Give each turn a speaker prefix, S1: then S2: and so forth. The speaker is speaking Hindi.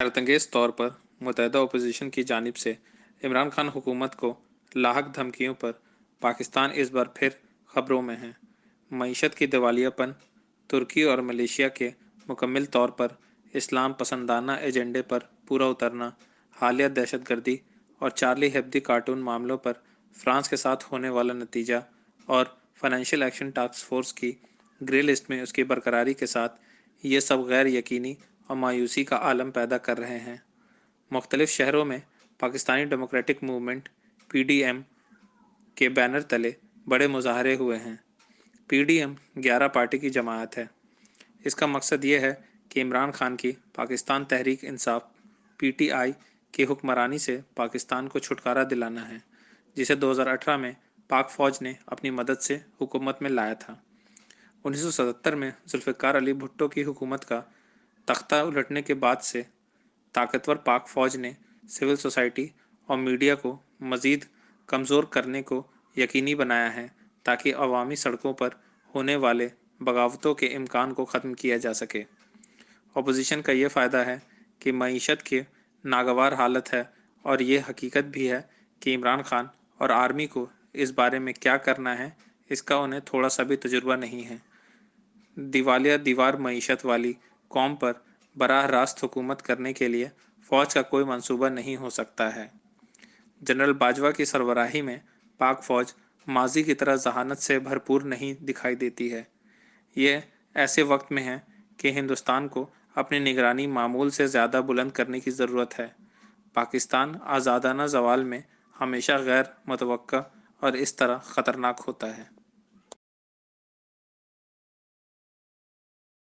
S1: हैरतंगेज़ तौर पर मुतहदा अपोजिशन की जानब से इमरान खान हुकूमत को लाक धमकियों पर पाकिस्तान इस बार फिर खबरों में है। मीशत की दिवालियापन तुर्की और मलेशिया के मुकम्मल तौर पर इस्लाम पसंदाना एजेंडे पर पूरा उतरना, हालिया दहशत गर्दी और चार्ली हेब्दी कार्टून मामलों पर फ्रांस के साथ होने वाला नतीजा और फाइनेंशियल एक्शन टास्क फोर्स की ग्रे लिस्ट में उसकी बरकरारी के साथ ये सब गैर यकीनी और मायूसी का आलम पैदा कर रहे हैं। मुख्तलिफ़ शहरों में Pakistani democratic movement P D M के बैनर तले बड़े मुजाहरे हुए हैं। पी डी एम ग्यारह पार्टी की जमात है। इसका मकसद ये है कि इमरान खान की Pakistan Tehreek Insaf P T I की हुक्मरानी से पाकिस्तान को छुटकारा दिलाना है, जिसे 2018 में पाक फ़ौज ने अपनी मदद से हुकूमत में लाया था। 1977 में जुल्फ़िकार अली भुट्टो की हुकूमत का तख्ता उलटने के बाद से ताकतवर पाक फ़ौज ने सिविल सोसाइटी और मीडिया को मज़ीद कमज़ोर करने को यकीनी बनाया है, ताकि अवामी सड़कों पर होने वाले बगावतों के इम्कान को ख़त्म किया जा सके। अपोजिशन का ये फ़ायदा है कि मीशत की नागवार हालत है और ये हकीकत भी है कि इमरान खान और आर्मी को इस बारे में क्या करना है, इसका उन्हें थोड़ा सा भी तजुर्बा नहीं है। दिवालिया दीवार मीशत वाली कौम पर बराह रास्त हुकूमत करने के लिए फ़ौज का कोई मंसूबा नहीं हो सकता है। जनरल बाजवा की सरबराही में पाक फ़ौज माजी की तरह जहानत से भरपूर नहीं दिखाई देती है। यह ऐसे वक्त में है कि हिंदुस्तान को अपनी निगरानी मामूल से ज़्यादा बुलंद करने की ज़रूरत है। पाकिस्तान आज़ादाना जवाल में हमेशा गैर मुतव और इस तरह ख़तरनाक होता है।